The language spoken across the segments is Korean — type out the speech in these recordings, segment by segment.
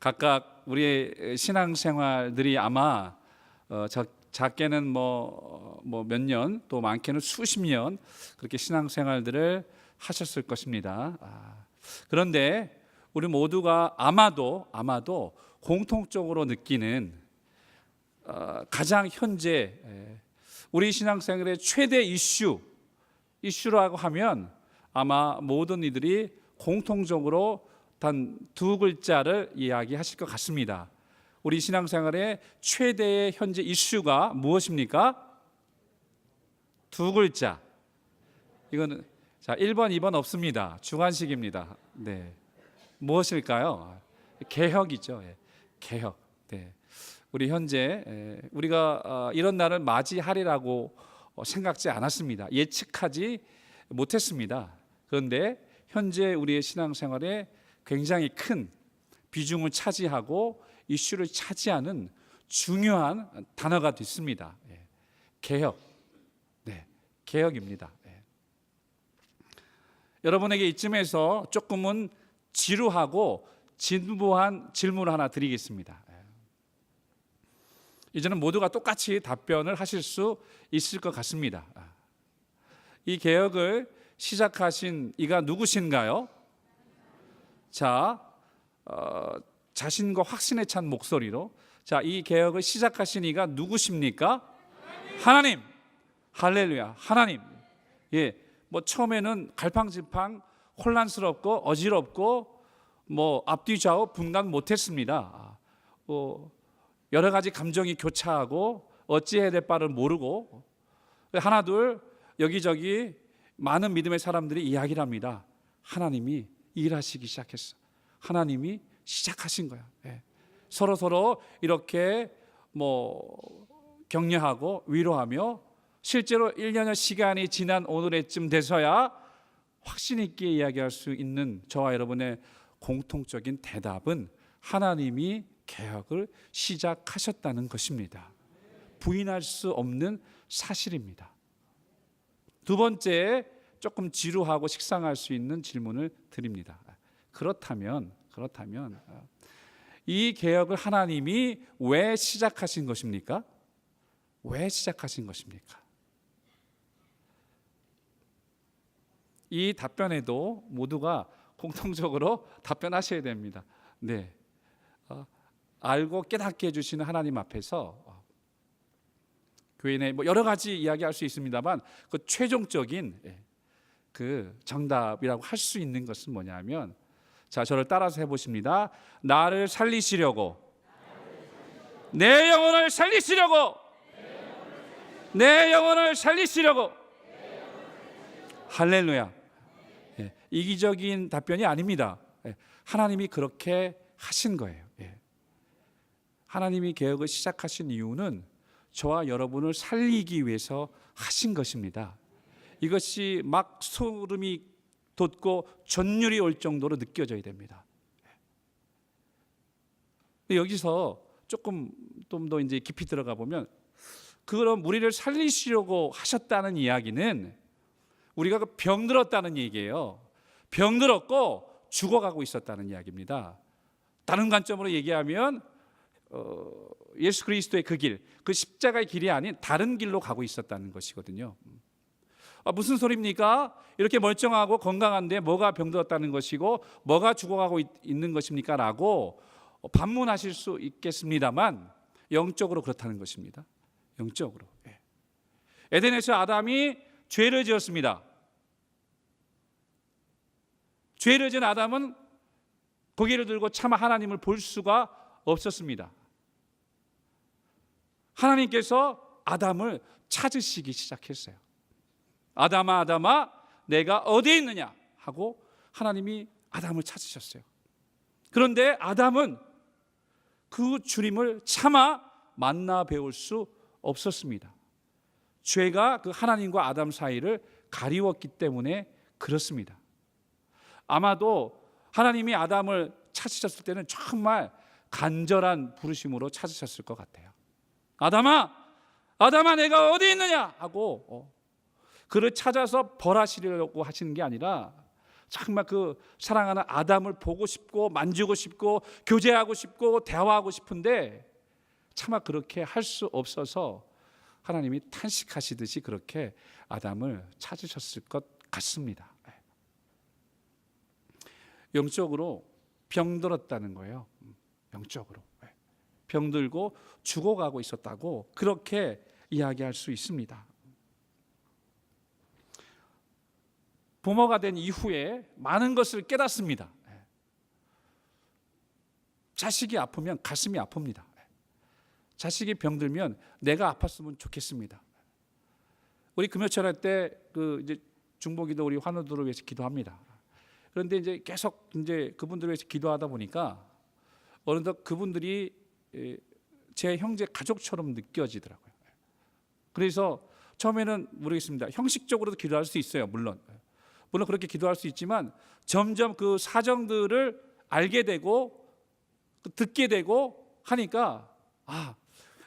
각각 우리의 신앙생활들이 아마 어, 작, 작게는 뭐뭐몇 년 또 많게는 수십 년 그렇게 신앙생활들을 하셨을 것입니다. 아, 그런데 우리 모두가 아마도 아마도 공통적으로 느끼는 어, 가장 현재 에, 우리 신앙생활의 최대 이슈 이슈라고 하면 아마 모든 이들이 공통적으로 단 두 글자를 이야기하실 것 같습니다. 우리 신앙생활의 최대의 현재 이슈가 무엇입니까? 두 글자. 이거는 자, 1번, 2번 없습니다. 주관식입니다. 네. 무엇일까요? 개혁이죠. 예. 개혁. 네. 우리 현재 에, 우리가 어, 이런 날을 맞이하리라고 어, 생각지 않았습니다. 예측하지 못했습니다. 그런데 현재 우리의 신앙생활에 굉장히 큰 비중을 차지하고 이슈를 차지하는 중요한 단어가 됐습니다. 예. 개혁. 네. 개혁입니다. 예. 여러분에게 이쯤에서 조금은 지루하고 진부한 질문을 하나 드리겠습니다. 예. 이제는 모두가 똑같이 답변을 하실 수 있을 것 같습니다. 아. 이 개혁을 시작하신 이가 누구신가요? 자, 어, 자신과 확신에 찬 목소리로 자, 이 개혁을 시작하신 이가 누구십니까? 하나님. 할렐루야. 하나님. 예. 뭐 처음에는 갈팡질팡 혼란스럽고 어지럽고 뭐 앞뒤 좌우 분간 못했습니다. 어, 여러 가지 감정이 교차하고 어찌해야 될 바를 모르고 하나 둘 여기저기 많은 믿음의 사람들이 이야기를 합니다. 하나님이 일하시기 시작했어. 하나님이 시작하신 거야. 예. 서로 서로 이렇게 뭐 격려하고 위로하며 실제로 1년여 시간이 지난 오늘에쯤 돼서야 확신 있게 이야기할 수 있는 저와 여러분의 공통적인 대답은 하나님이 개혁을 시작하셨다는 것입니다. 부인할 수 없는 사실입니다. 두 번째 조금 지루하고 식상할 수 있는 질문을 드립니다. 그렇다면 그렇다면 이 개혁을 하나님이 왜 시작하신 것입니까? 왜 시작하신 것입니까? 이 답변에도 모두가 공통적으로 답변하셔야 됩니다. 네, 어, 알고 깨닫게 해주시는 하나님 앞에서 어, 교회 내뭐 여러 가지 이야기할 수 있습니다만 그 최종적인 예, 그 정답이라고 할 수 있는 것은 뭐냐면 자 저를 따라서 해보십니다. 나를 살리시려고 내 영혼을 살리시려고 내 영혼을 살리시려고 할렐루야. 예, 이기적인 답변이 아닙니다. 예, 하나님이 그렇게 하신 거예요. 예. 하나님이 개혁을 시작하신 이유는 저와 여러분을 살리기 위해서 하신 것입니다. 이것이 막 소름이 돋고 전율이 올 정도로 느껴져야 됩니다. 여기서 조금 좀 더 이제 깊이 들어가 보면 그런 우리를 살리시려고 하셨다는 이야기는 우리가 그 병들었다는 얘기예요. 병들었고 죽어가고 있었다는 이야기입니다. 다른 관점으로 얘기하면 어, 예수 그리스도의 그 길, 그 십자가의 길이 아닌 다른 길로 가고 있었다는 것이거든요. 아, 무슨 소리입니까? 이렇게 멀쩡하고 건강한데 뭐가 병들었다는 것이고 뭐가 죽어가고 있, 는 것입니까? 라고 반문하실 수 있겠습니다만 영적으로 그렇다는 것입니다. 영적으로. 예. 에덴에서 아담이 죄를 지었습니다. 죄를 지은 아담은 고개를 들고 차마 하나님을 볼 수가 없었습니다. 하나님께서 아담을 찾으시기 시작했어요. 아담아 아담아 내가 어디에 있느냐 하고 하나님이 아담을 찾으셨어요. 그런데 아담은 그 주님을 차마 만나 배울 수 없었습니다. 죄가 그 하나님과 아담 사이를 가리웠기 때문에 그렇습니다. 아마도 하나님이 아담을 찾으셨을 때는 정말 간절한 부르심으로 찾으셨을 것 같아요. 아담아, 아담아, 내가 어디 있느냐 하고 어, 그를 찾아서 벌하시려고 하시는 게 아니라 정말 그 사랑하는 아담을 보고 싶고 만지고 싶고 교제하고 싶고 대화하고 싶은데 차마 그렇게 할 수 없어서 하나님이 탄식하시듯이 그렇게 아담을 찾으셨을 것 같습니다. 예. 영적으로 병들었다는 거예요. 음, 영적으로 예. 병들고 죽어가고 있었다고 그렇게 이야기할 수 있습니다. 부모가 된 이후에 많은 것을 깨닫습니다. 예. 자식이 아프면 가슴이 아픕니다. 예. 자식이 병들면 내가 아팠으면 좋겠습니다. 우리 금요철 때그 이제 중보기도 우리 환우들을 위해서 기도합니다. 그런데 이제 계속 이제 그분들을 위해서 기도하다 보니까 어느덧 그분들이 예, 제 형제 가족처럼 느껴지더라고요. 그래서 처음에는 모르겠습니다. 형식적으로도 기도할 수 있어요. 물론 물론 그렇게 기도할 수 있지만 점점 그 사정들을 알게 되고 듣게 되고 하니까 아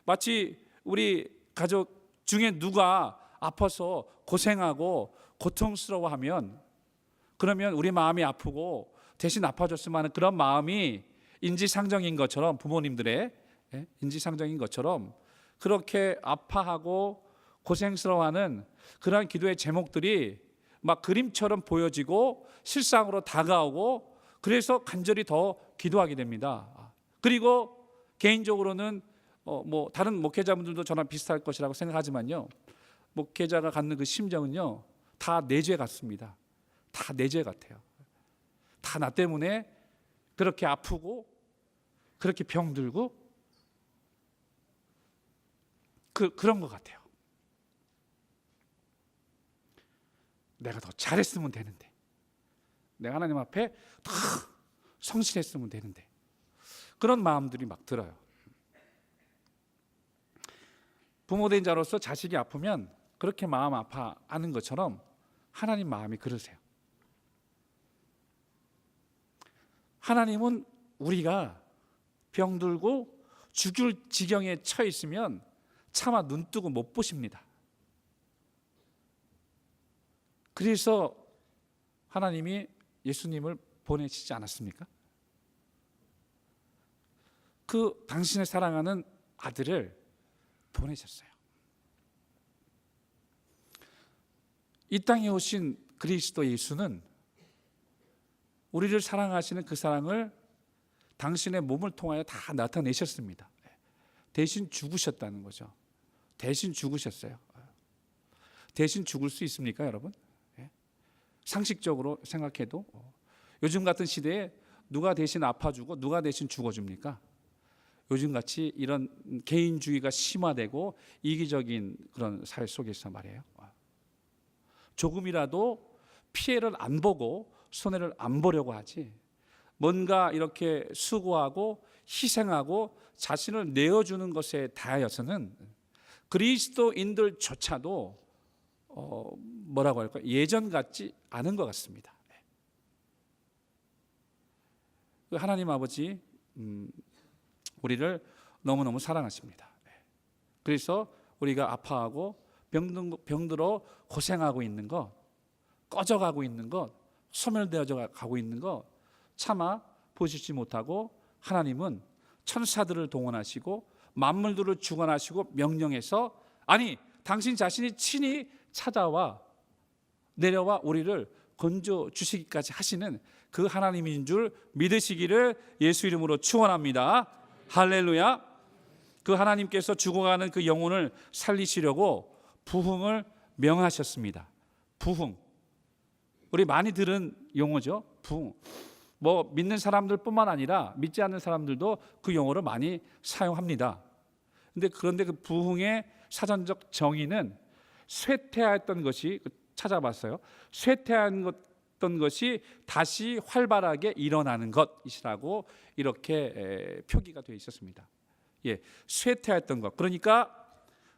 마치 우리 가족 중에 누가 아파서 고생하고 고통스러워하면 그러면 우리 마음이 아프고 대신 아파줬으면 하는 그런 마음이 인지상정인 것처럼 부모님들의 예, 인지상정인 것처럼 그렇게 아파하고 고생스러워하는 그러한 기도의 제목들이 막 그림처럼 보여지고 실상으로 다가오고 그래서 간절히 더 기도하게 됩니다. 그리고 개인적으로는 어, 뭐 다른 목회자분들도 저랑 비슷할 것이라고 생각하지만요. 목회자가 갖는 그 심정은요. 다 내 죄 같습니다. 다 내 죄 같아요. 다 나 때문에 그렇게 아프고 그렇게 병들고 그 그런 것 같아요. 내가 더 잘했으면 되는데, 내가 하나님 앞에 더 성실했으면 되는데 그런 마음들이 막 들어요. 부모된 자로서 자식이 아프면 그렇게 마음 아파하는 것처럼 하나님 마음이 그러세요. 하나님은 우리가 병들고 죽을 지경에 처해 있으면 차마 눈 뜨고 못 보십니다. 그래서 하나님이 예수님을 보내시지 않았습니까? 그 당신의 사랑하는 아들을 보내셨어요. 이 땅에 오신 그리스도 예수는 우리를 사랑하시는 그 사랑을 당신의 몸을 통하여 다 나타내셨습니다. 대신 죽으셨다는 거죠. 대신 죽으셨어요. 대신 죽을 수 있습니까, 여러분? 예? 상식적으로 생각해도 요즘 같은 시대에 누가 대신 아파주고 누가 대신 죽어줍니까? 요즘 같이 이런 개인주의가 심화되고 이기적인 그런 사회 속에서 말이에요. 조금이라도 피해를 안 보고 손해를 안 보려고 하지. 뭔가 이렇게 수고하고 희생하고 자신을 내어주는 것에 대하여서는 그리스도인들조차도 어, 뭐라고 할까 예전 같지 않은 것 같습니다. 그 하나님 아버지 음, 우리를 너무 너무 사랑하십니다. 그래서 우리가 아파하고 병들어 고생하고 있는 것, 꺼져가고 있는 것, 소멸되어져 가고 있는 것 차마 보시지 못하고 하나님은 천사들을 동원하시고 만물들을 주관하시고 명령해서 아니 당신 자신이 친히 찾아와 내려와 우리를 건져 주시기까지 하시는 그 하나님인 줄 믿으시기를 예수 이름으로 축원합니다. 할렐루야. 그 하나님께서 죽어가는 그 영혼을 살리시려고 부흥을 명하셨습니다. 부흥. 우리 많이 들은 용어죠. 부흥. 뭐 믿는 사람들뿐만 아니라 믿지 않는 사람들도 그 용어를 많이 사용합니다. 근데 그런데 그 부흥의 사전적 정의는 쇠퇴하였던 것이 찾아봤어요. 쇠퇴한 것이 다시 활발하게 일어나는 것이라고 이렇게 표기가 되어 있었습니다. 예, 쇠퇴했던 것. 그러니까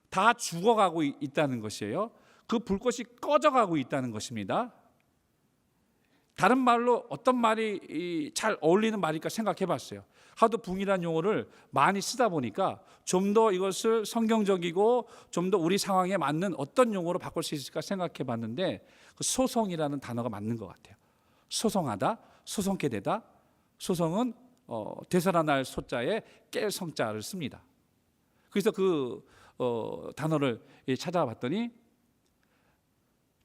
다 죽어가고 있다는 것이에요. 그 불꽃이 꺼져가고 있다는 것입니다. 다른 말로 어떤 말이 잘 어울리는 말일까 생각해 봤어요. 하도 붕이라는 용어를 많이 쓰다 보니까 좀 더 이것을 성경적이고 좀 더 우리 상황에 맞는 어떤 용어로 바꿀 수 있을까 생각해 봤는데 그 소송이라는 단어가 맞는 것 같아요. 소송하다, 소송케 되다. 소송은 어, 되살아날 소자에 깰 성자를 씁니다. 그래서 그 어, 단어를 예, 찾아봤더니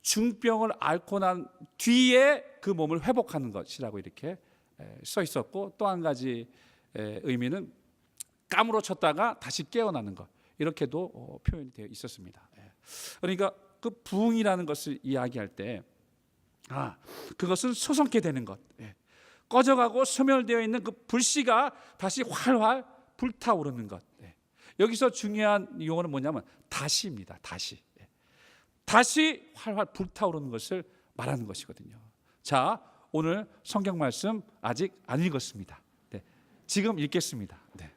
중병을 앓고 난 뒤에 그 몸을 회복하는 것이라고 이렇게 에, 써 있었고 또 한 가지 에, 의미는 까무러 쳤다가 다시 깨어나는 것 이렇게도 어, 표현이 되어 있었습니다. 예. 그러니까 그 부흥이라는 것을 이야기할 때 아, 그것은 소성케 되는 것. 예. 꺼져가고 소멸되어 있는 그 불씨가 다시 활활 불타오르는 것. 예. 여기서 중요한 용어는 뭐냐면 다시입니다. 다시. 예. 다시 활활 불타오르는 것을 말하는 것이거든요. 자, 오늘 성경 말씀 아직 안 읽었습니다. 네. 지금 읽겠습니다. 네.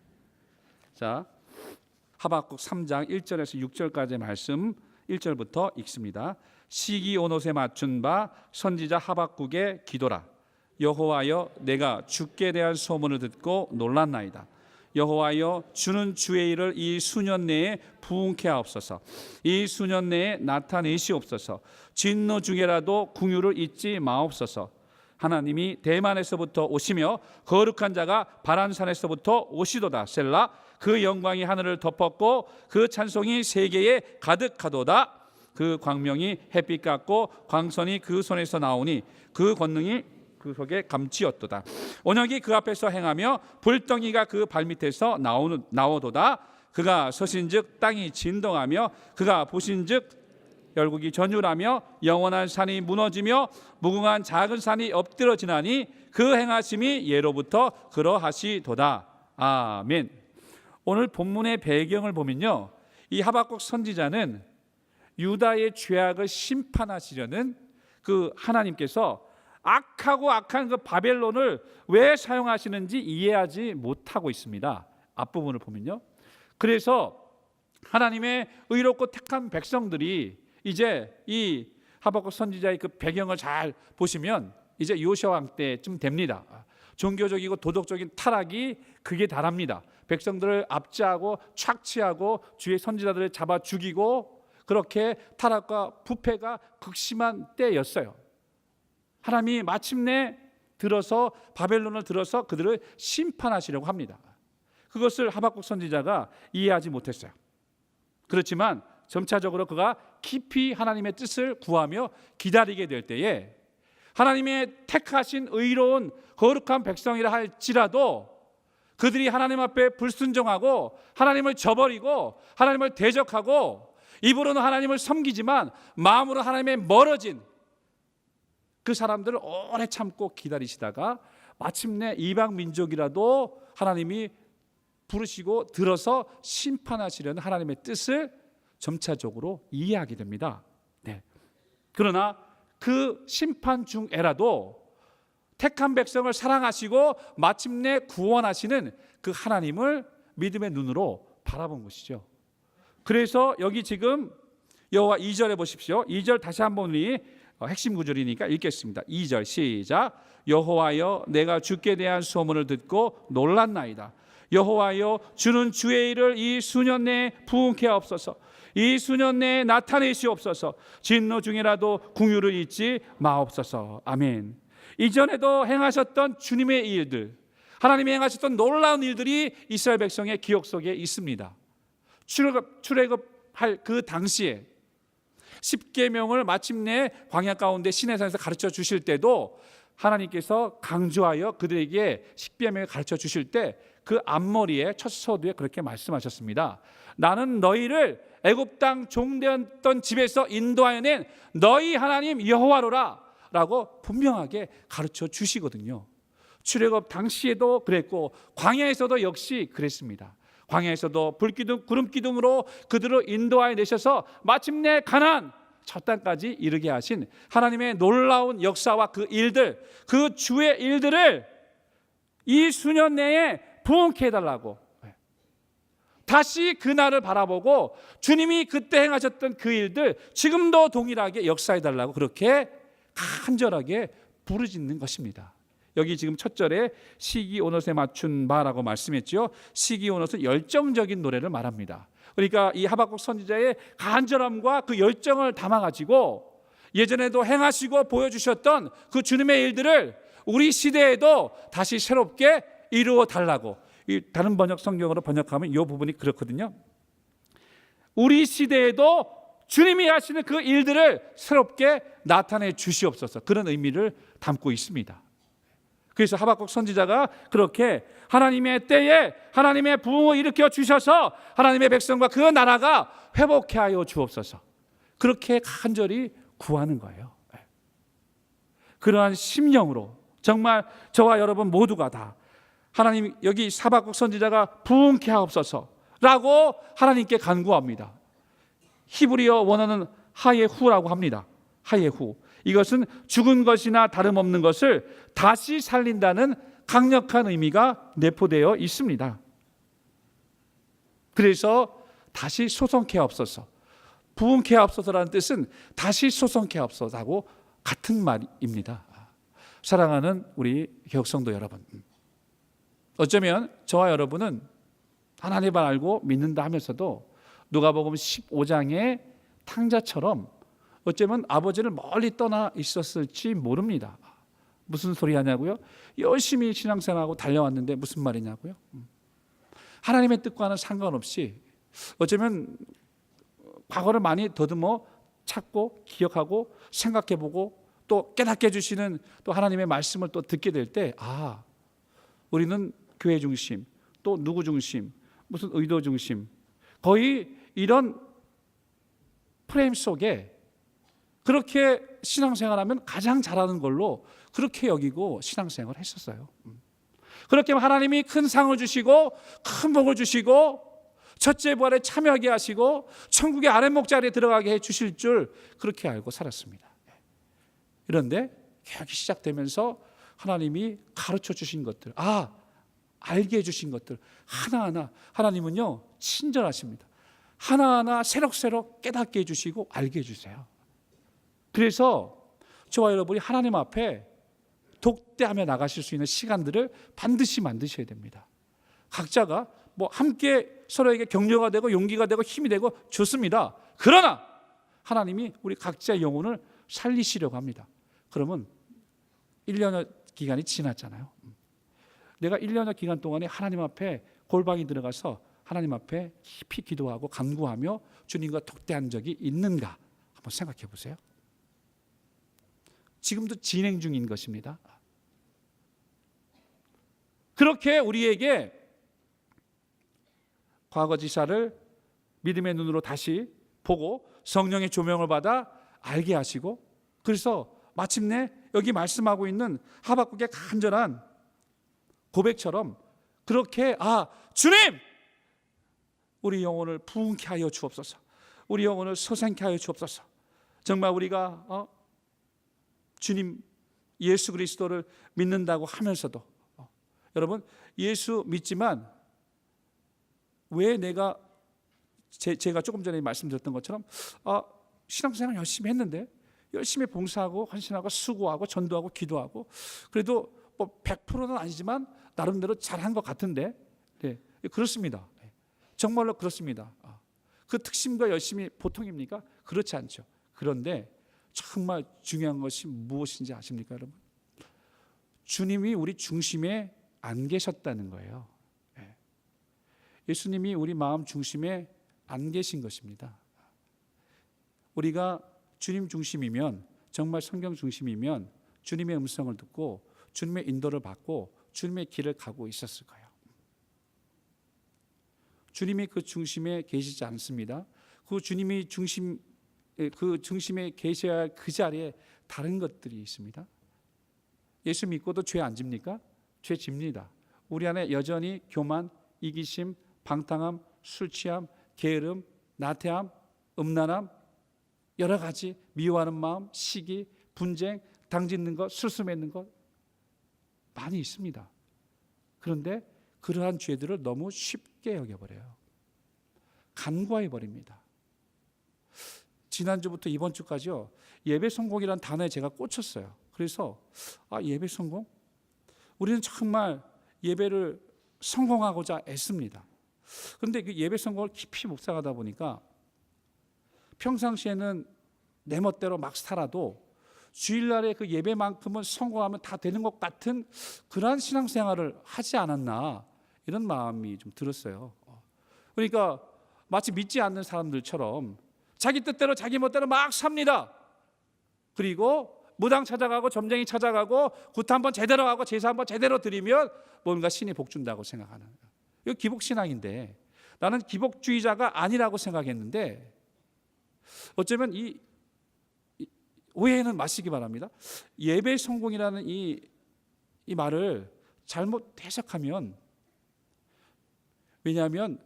자, 하박국 3장 1절에서 6절까지의 말씀 1절부터 읽습니다. 시기 온옷에 맞춘 바 선지자 하박국의 기도라 여호와여 내가 주께 대한 소문을 듣고 놀랐나이다. 여호와여 주는 주의 일을 이 수년 내에 부흥케 하옵소서. 이 수년 내에 나타내시옵소서. 진노 중에라도 궁유를 잊지 마옵소서. 하나님이 대만에서부터 오시며 거룩한 자가 바란산에서부터 오시도다. 셀라 그 영광이 하늘을 덮었고 그 찬송이 세계에 가득하도다. 그 광명이 햇빛 같고 광선이 그 손에서 나오니 그 권능이 그 속에 감치었도다. 언약이 그 앞에서 행하며 불덩이가 그 발밑에서 나오는 나오도다. 그가 서신즉 땅이 진동하며 그가 보신즉 열국이 전율하며 영원한 산이 무너지며 무궁한 작은 산이 엎드러지나니 그 행하심이 예로부터 그러하시도다. 아멘. 오늘 본문의 배경을 보면요. 이 하박국 선지자는 유다의 죄악을 심판하시려는 그 하나님께서 악하고 악한 그 바벨론을 왜 사용하시는지 이해하지 못하고 있습니다. 앞부분을 보면요. 그래서 하나님의 의롭고 택한 백성들이 이제 이 하박국 선지자의 그 배경을 잘 보시면 이제 요시아 왕 때쯤 됩니다. 종교적이고 도덕적인 타락이 극에 달합니다. 백성들을 압제하고 착취하고 주의 선지자들을 잡아 죽이고 그렇게 타락과 부패가 극심한 때였어요. 하나님이 마침내 들어서 바벨론을 들어서 그들을 심판하시려고 합니다. 그것을 하박국 선지자가 이해하지 못했어요. 그렇지만 점차적으로 그가 깊이 하나님의 뜻을 구하며 기다리게 될 때에 하나님의 택하신 의로운 거룩한 백성이라 할지라도 그들이 하나님 앞에 불순종하고 하나님을 저버리고 하나님을 대적하고 입으로는 하나님을 섬기지만 마음으로 하나님의 멀어진 그 사람들을 오래 참고 기다리시다가 마침내 이방 민족이라도 하나님이 부르시고 들어서 심판하시려는 하나님의 뜻을 점차적으로 이해하게 됩니다. 네. 그러나 그 심판 중에라도 택한 백성을 사랑하시고 마침내 구원하시는 그 하나님을 믿음의 눈으로 바라본 것이죠. 그래서 여기 지금 여호와 2절에 보십시오. 2절 다시 한번 우리 어, 핵심 구절이니까 읽겠습니다. 2절 시작. 여호와여 내가 주께 대한 소문을 듣고 놀랐나이다. 여호와여 주는 주의 일을 이 수년 내에 부흥케 하옵소서. 이 수년 내에 나타내시옵소서. 진노 중이라도 궁유를 잊지 마옵소서. 아멘. 이전에도 행하셨던 주님의 일들, 하나님이 행하셨던 놀라운 일들이 이스라엘 백성의 기억 속에 있습니다. 출애굽 출애굽할 그 당시에 십계명을 마침내 광야 가운데 시내산에서 가르쳐 주실 때도 하나님께서 강조하여 그들에게 십계명을 가르쳐 주실 때 그 앞머리에 첫 서두에 그렇게 말씀하셨습니다. 나는 너희를 애굽 땅 종되었던 집에서 인도하여 낸 너희 하나님 여호와로라라고 분명하게 가르쳐 주시거든요. 출애굽 당시에도 그랬고 광야에서도 역시 그랬습니다. 광야에서도 불기둥 구름 기둥으로 그들을 인도하여 내셔서 마침내 가난 첫 땅까지 이르게 하신 하나님의 놀라운 역사와 그 일들 그 주의 일들을 이 수년 내에 부흥케 해달라고 다시 그날을 바라보고 주님이 그때 행하셨던 그 일들 지금도 동일하게 역사해 달라고 그렇게 간절하게 부르짖는 것입니다. 여기 지금 첫 절에 시기 온옷에 맞춘 바라고 말씀했죠. 시기 온옷은 열정적인 노래를 말합니다. 그러니까 이 하박국 선지자의 간절함과 그 열정을 담아 가지고 예전에도 행하시고 보여주셨던 그 주님의 일들을 우리 시대에도 다시 새롭게 이루어 달라고 이 다른 번역 성경으로 번역하면 이 부분이 그렇거든요. 우리 시대에도 주님이 하시는 그 일들을 새롭게 나타내 주시옵소서 그런 의미를 담고 있습니다. 그래서 하박국 선지자가 그렇게 하나님의 때에 하나님의 부흥을 일으켜 주셔서 하나님의 백성과 그 나라가 회복해 하여 주옵소서. 그렇게 간절히 구하는 거예요. 그러한 심령으로 정말 저와 여러분 모두가 다 하나님 여기 사박국 선지자가 부흥케 하옵소서라고 하나님께 간구합니다. 히브리어 원어는 하예후라고 합니다. 하예후. 이것은 죽은 것이나 다름없는 것을 다시 살린다는 강력한 의미가 내포되어 있습니다. 그래서 다시 소성케 없어서 부흥케 없어서라는 뜻은 다시 소성케 없어서하고 같은 말입니다. 사랑하는 우리 교육성도 여러분, 어쩌면 저와 여러분은 하나님만 알고 믿는다 하면서도 누가복음 15장의 탕자처럼 어쩌면 아버지를 멀리 떠나 있었을지 모릅니다. 무슨 소리 하냐고요? 열심히 신앙생활하고 달려왔는데 무슨 말이냐고요? 하나님의 뜻과는 상관없이 어쩌면 과거를 많이 더듬어 찾고 기억하고 생각해보고 또 깨닫게 해주시는 또 하나님의 말씀을 또 듣게 될 때 아, 우리는 교회 중심, 또 누구 중심, 무슨 의도 중심, 거의 이런 프레임 속에 그렇게 신앙생활하면 가장 잘하는 걸로 그렇게 여기고 신앙생활을 했었어요. 그렇게 하나님이 큰 상을 주시고 큰 복을 주시고 첫째 부활에 참여하게 하시고 천국의 아랫목 자리에 들어가게 해 주실 줄 그렇게 알고 살았습니다. 그런데 개혁이 시작되면서 하나님이 가르쳐 주신 것들, 아 알게 해 주신 것들 하나하나 하나님은요 친절하십니다. 하나하나 새록새록 깨닫게 해 주시고 알게 해 주세요. 그래서 저와 여러분이 하나님 앞에 독대하며 나가실 수 있는 시간들을 반드시 만드셔야 됩니다. 각자가 뭐 함께 서로에게 격려가 되고 용기가 되고 힘이 되고 좋습니다. 그러나 하나님이 우리 각자의 영혼을 살리시려고 합니다. 그러면 1년의 기간이 지났잖아요. 내가 1년의 기간 동안에 하나님 앞에 골방에 들어가서 하나님 앞에 깊이 기도하고 간구하며 주님과 독대한 적이 있는가 한번 생각해 보세요. 지금도 진행 중인 것입니다. 그렇게 우리에게 과거 지사를 믿음의 눈으로 다시 보고 성령의 조명을 받아 알게 하시고 그래서 마침내 여기 말씀하고 있는 하박국의 간절한 고백처럼 그렇게 아 주님! 우리 영혼을 부흥케 하여 주옵소서. 우리 영혼을 소생케 하여 주옵소서. 정말 우리가 어, 주님 예수 그리스도를 믿는다고 하면서도 어, 여러분 예수 믿지만 왜 내가 제, 제가 조금 전에 말씀드렸던 것처럼 아, 신앙생활 열심히 했는데 열심히 봉사하고 헌신하고 수고하고 전도하고 기도하고 그래도 뭐 100%는 아니지만 나름대로 잘한 것 같은데 네, 그렇습니다. 네, 정말로 그렇습니다. 아, 그 특심과 열심이 보통입니까? 그렇지 않죠. 그런데 정말 중요한 것이 무엇인지 아십니까, 여러분? 주님이 우리 중심에 안 계셨다는 거예요. 네. 예수님이 우리 마음 중심에 안 계신 것입니다. 우리가 주님 중심이면 정말 성경 중심이면 주님의 음성을 듣고 주님의 인도를 받고 주님의 길을 가고 있었을 거예요. 주님이 그 중심에 계시지 않습니다. 그 주님이 중심 그 중심에 계셔야 할 그 자리에 다른 것들이 있습니다. 예수 믿고도 죄 안 집니까? 죄 집니다. 우리 안에 여전히 교만, 이기심, 방탕함, 술 취함, 게으름, 나태함, 음란함, 여러 가지 미워하는 마음, 시기, 분쟁, 당짓는 것, 술수 맺는 것 많이 있습니다. 그런데 그러한 죄들을 너무 쉽게 여겨버려요. 간과해 버립니다. 지난주부터 이번 주까지요. 예배 성공이라는 단어에 제가 꽂혔어요. 그래서 아, 예배 성공? 우리는 정말 예배를 성공하고자 애씁니다. 그런데 그 예배 성공을 깊이 묵상하다 보니까 평상시에는 내 멋대로 막 살아도 주일날에 그 예배만큼은 성공하면 다 되는 것 같은 그러한 신앙생활을 하지 않았나 이런 마음이 좀 들었어요. 그러니까 마치 믿지 않는 사람들처럼 자기 뜻대로 자기 멋대로 막 삽니다. 그리고 무당 찾아가고 점쟁이 찾아가고 굿 한번 제대로 하고 제사 한번 제대로 드리면 뭔가 신이 복 준다고 생각하는 거예요. 이거 기복 신앙인데 나는 기복주의자가 아니라고 생각했는데 어쩌면 이, 이 오해는 마시기 바랍니다. 예배 성공이라는 이, 이 말을 잘못 해석하면 왜냐하면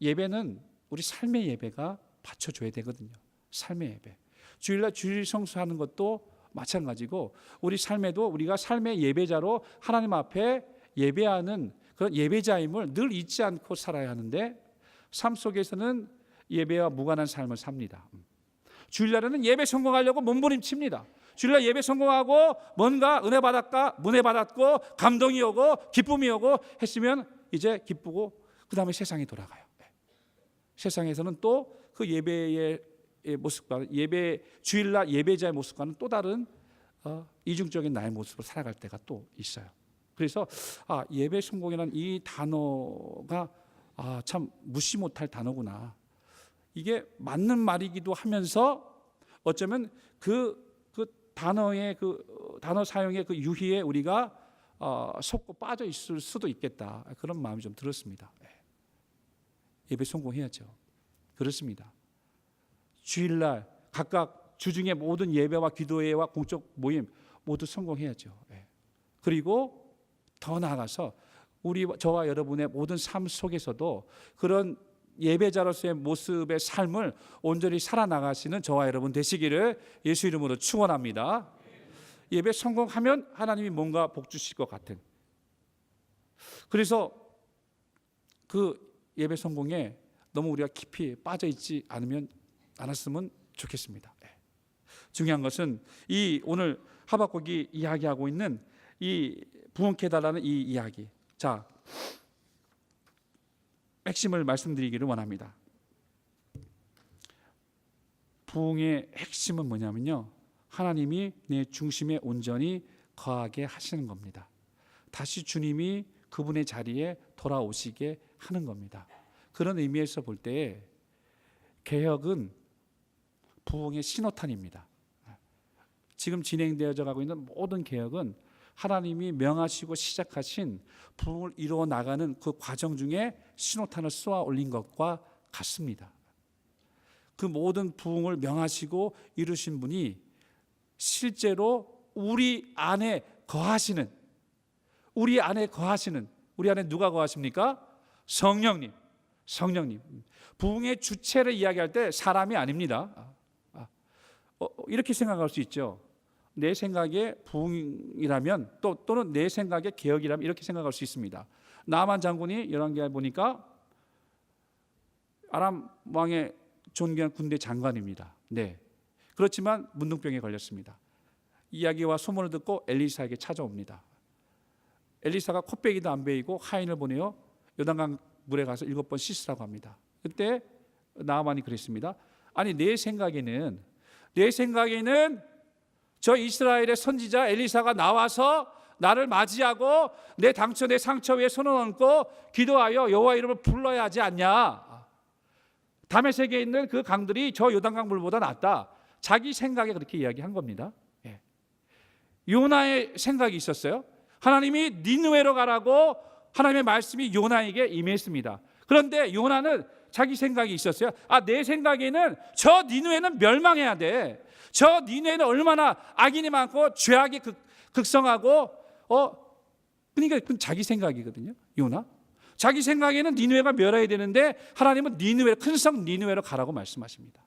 예배는 우리 삶의 예배가 받쳐줘야 되거든요. 삶의 예배. 주일날 주일 성수하는 것도 마찬가지고 우리 삶에도 우리가 삶의 예배자로 하나님 앞에 예배하는 그런 예배자임을 늘 잊지 않고 살아야 하는데 삶 속에서는 예배와 무관한 삶을 삽니다. 주일날에는 예배 성공하려고 몸부림칩니다. 주일날 예배 성공하고 뭔가 은혜 받았까 문혜 받았고 감동이 오고 기쁨이 오고 했으면 이제 기쁘고 그 다음에 세상이 돌아가요. 네. 세상에서는 또 그 예배의 모습과 예배 주일날 예배자의 모습과는 또 다른 어, 이중적인 나의 모습으로 살아갈 때가 또 있어요. 그래서 아, 예배 성공이라는 이 단어가 아, 참 무시 못할 단어구나. 이게 맞는 말이기도 하면서 어쩌면 그, 그 단어의 그 어, 단어 사용의 그 유희에 우리가 어, 속고 빠져 있을 수도 있겠다 그런 마음이 좀 들었습니다. 예. 예배 성공해야죠. 그렇습니다. 주일날 각각 주중의 모든 예배와 기도회와 공적 모임 모두 성공해야죠. 예. 그리고 더 나아가서 우리 저와 여러분의 모든 삶 속에서도 그런 예배자로서의 모습의 삶을 온전히 살아나가시는 저와 여러분 되시기를 예수 이름으로 축원합니다. 예배 성공하면 하나님이 뭔가 복 주실 것 같은. 그래서 그 예배 성공에 너무 우리가 깊이 빠져 있지 않으면 않았으면 좋겠습니다. 예. 중요한 것은 이 오늘 하박국이 이야기하고 있는 이 부흥케 달라는 이 이야기. 자, 핵심을 말씀드리기를 원합니다. 부흥의 핵심은 뭐냐면요. 하나님이 내 중심에 온전히 거하게 하시는 겁니다. 다시 주님이 그분의 자리에 돌아오시게 하는 겁니다. 그런 의미에서 볼 때 개혁은 부흥의 신호탄입니다. 지금 진행되어져 가고 있는 모든 개혁은 하나님이 명하시고 시작하신 부흥을 이루어 나가는 그 과정 중에 신호탄을 쏘아 올린 것과 같습니다. 그 모든 부흥을 명하시고 이루신 분이 실제로 우리 안에 거하시는 우리 안에 거하시는 우리 안에 누가 거하십니까? 성령님. 성령님. 부흥의 주체를 이야기할 때 사람이 아닙니다. 아, 어, 이렇게 생각할 수 있죠. 내 생각에 부흥이라면 또 또는 내 생각에 개혁이라면 이렇게 생각할 수 있습니다. 나만 장군이 열왕기에 보니까 아람 왕의 존귀한 군대 장관입니다. 네. 그렇지만 문둥병에 걸렸습니다. 이야기와 소문을 듣고 엘리사에게 찾아옵니다. 엘리사가 코빼기도 안 베이고 하인을 보내어 요단강 물에 가서 일곱 번 씻으라고 합니다. 그때 나아만이 그랬습니다. 아니 내 생각에는 내 생각에는 저 이스라엘의 선지자 엘리사가 나와서 나를 맞이하고 내 당처 내 상처 위에 손을 얹고 기도하여 여호와 이름을 불러야 하지 않냐. 세계에 있는 그 강들이 저 요단강 물보다 낫다. 자기 생각에 그렇게 이야기한 겁니다. 예. 요나의 생각이 있었어요. 하나님이 니느웨로 가라고 하나님의 말씀이 요나에게 임했습니다. 그런데 요나는 자기 생각이 있었어요. 아, 내 생각에는 저 니느웨는 멸망해야 돼. 저 니느웨는 얼마나 악인이 많고 죄악이 극, 극성하고 어 그러니까 그건 자기 생각이거든요. 요나. 자기 생각에는 니느웨가 멸해야 되는데 하나님은 니느웨 큰성 니느웨로 가라고 말씀하십니다.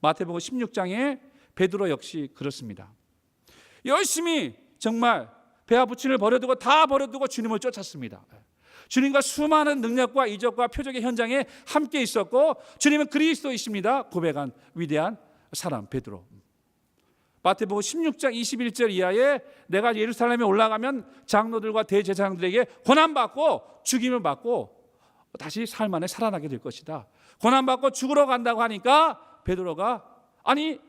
마태복음 16장에 베드로 역시 그렇습니다. 열심히 정말 배와 부친을 버려두고 다 버려두고 주님을 쫓았습니다. 주님과 수많은 능력과 이적과 표적의 현장에 함께 있었고 주님은 그리스도이십니다. 고백한 위대한 사람 베드로. 마태복음 16장 21절 이하에 내가 예루살렘에 올라가면 장로들과 대제사장들에게 고난 받고 죽임을 받고 다시 삶 안에 살아나게 될 것이다. 고난 받고 죽으러 간다고 하니까 베드로가 아니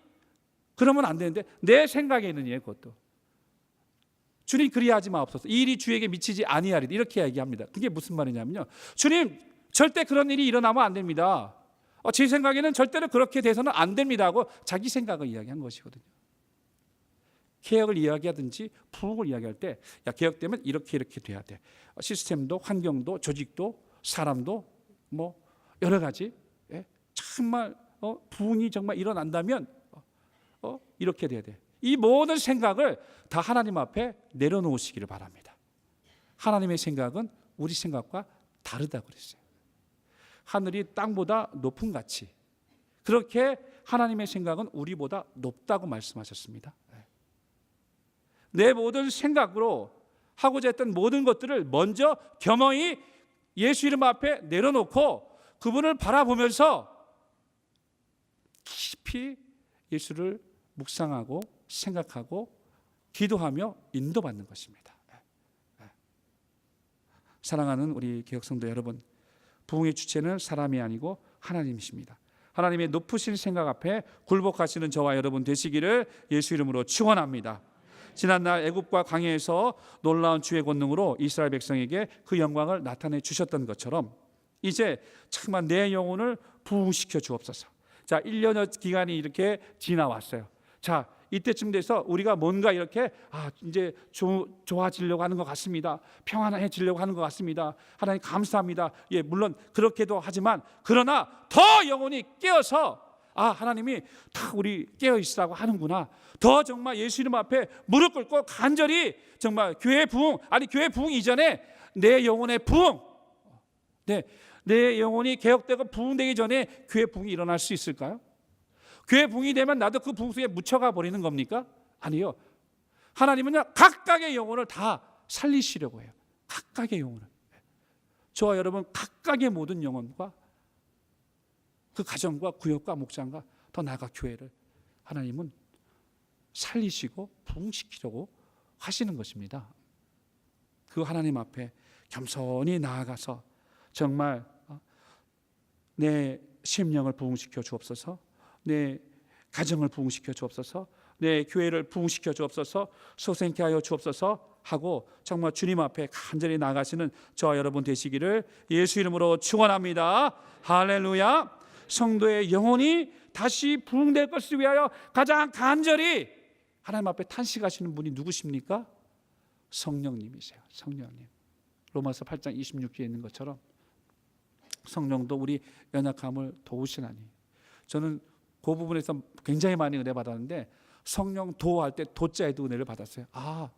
그러면 안 되는데 내 생각에는 예 그것도 주님 그리하지 마옵소서. 이 일이 주에게 미치지 아니하리다 이렇게 얘기합니다. 그게 무슨 말이냐면요. 주님 절대 그런 일이 일어나면 안 됩니다. 어, 제 생각에는 절대로 그렇게 돼서는 안 됩니다 하고 자기 생각을 이야기한 것이거든요. 개혁을 이야기하든지 부흥을 이야기할 때 야, 개혁되면 이렇게 이렇게 돼야 돼. 어, 시스템도 환경도 조직도 사람도 뭐 여러 가지 예? 정말 어, 부흥이 정말 일어난다면 어, 어, 이렇게 돼야 돼. 이 모든 생각을 다 하나님 앞에 내려놓으시기를 바랍니다. 하나님의 생각은 우리 생각과 다르다 그랬어요. 하늘이 땅보다 높은 가치. 그렇게 하나님의 생각은 우리보다 높다고 말씀하셨습니다. 내 모든 생각으로 하고자 했던 모든 것들을 먼저 겸허히 예수 이름 앞에 내려놓고 그분을 바라보면서 깊이 예수를 묵상하고 생각하고 기도하며 인도받는 것입니다. 사랑하는 우리 개혁성도 여러분, 부흥의 주체는 사람이 아니고 하나님이십니다. 하나님의 높으신 생각 앞에 굴복하시는 저와 여러분 되시기를 예수 이름으로 축원합니다. 지난날 애굽과 광야에서 놀라운 주의 권능으로 이스라엘 백성에게 그 영광을 나타내 주셨던 것처럼 이제 정말 내 영혼을 부흥시켜 주옵소서. 자, 1년여 기간이 이렇게 지나왔어요. 자, 이때쯤 돼서 우리가 뭔가 이렇게 아, 이제 조, 좋아지려고 하는 것 같습니다. 평안해지려고 하는 것 같습니다. 하나님 감사합니다. 예, 물론 그렇게도 하지만 그러나 더 영혼이 깨어서 아, 하나님이 다 우리 깨어 있으라고 하는구나. 더 정말 예수 이름 앞에 무릎 꿇고 간절히 정말 교회 부흥 아니 교회 부흥 이전에 내 영혼의 부흥 네, 내 영혼이 개혁되고 부흥되기 전에 교회 부흥이 일어날 수 있을까요? 교회 부흥이 되면 나도 그 속에 묻혀가 버리는 겁니까? 아니요. 하나님은요 각각의 영혼을 다 살리시려고 해요. 각각의 영혼을. 저와 여러분 각각의 모든 영혼과 그 가정과 구역과 목장과 더 나아가 교회를 하나님은 살리시고 부흥시키려고 하시는 것입니다. 그 하나님 앞에 겸손히 나아가서 정말 어, 내 심령을 부흥시켜 주옵소서, 내 가정을 부흥시켜 주옵소서, 내 교회를 부흥시켜 주옵소서, 소생케 하여 주옵소서 하고 정말 주님 앞에 간절히 나가시는 저와 여러분 되시기를 예수 이름으로 축원합니다. 할렐루야. 성도의 영혼이 다시 부흥될 것을 위하여 가장 간절히 하나님 앞에 탄식하시는 분이 누구십니까? 성령님이세요. 성령님. 로마서 8장 26절에 있는 것처럼 성령도 우리 연약함을 도우시나니. 저는 그 부분에서 굉장히 많이 은혜 받았는데 성령 도할 때 도자에도 은혜를 받았어요. 아,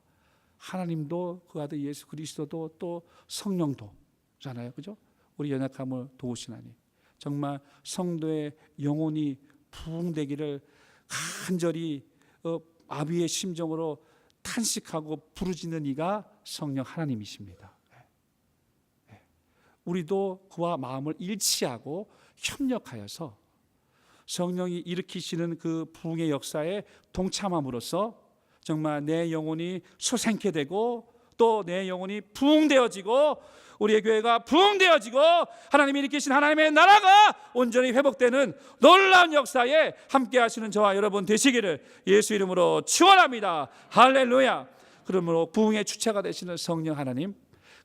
하나님도 그 아들 예수 그리스도도 또 성령도잖아요. 그죠? 우리 연약함을 도우시나니. 정말 성도의 영혼이 부흥되기를 간절히 어, 아비의 심정으로 탄식하고 부르짖는 이가 성령 하나님이십니다. 네. 우리도 그와 마음을 일치하고 협력하여서 성령이 일으키시는 그 부흥의 역사에 동참함으로써 정말 내 영혼이 소생케 되고 또 내 영혼이 부흥되어지고 우리의 교회가 부흥되어지고 하나님이 일으키신 하나님의 나라가 온전히 회복되는 놀라운 역사에 함께 하시는 저와 여러분 되시기를 예수 이름으로 축원합니다. 할렐루야. 그러므로 부흥의 주체가 되시는 성령 하나님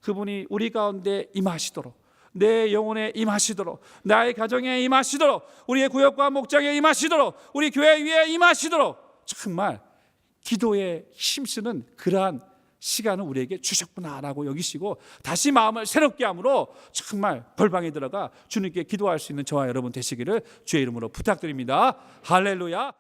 그분이 우리 가운데 임하시도록 내 영혼에 임하시도록 나의 가정에 임하시도록 우리의 구역과 목장에 임하시도록 우리 교회 위에 임하시도록 정말 기도에 힘쓰는 그러한 시간을 우리에게 주셨구나라고 여기시고 다시 마음을 새롭게 함으로 정말 벌방에 들어가 주님께 기도할 수 있는 저와 여러분 되시기를 주의 이름으로 부탁드립니다. 할렐루야.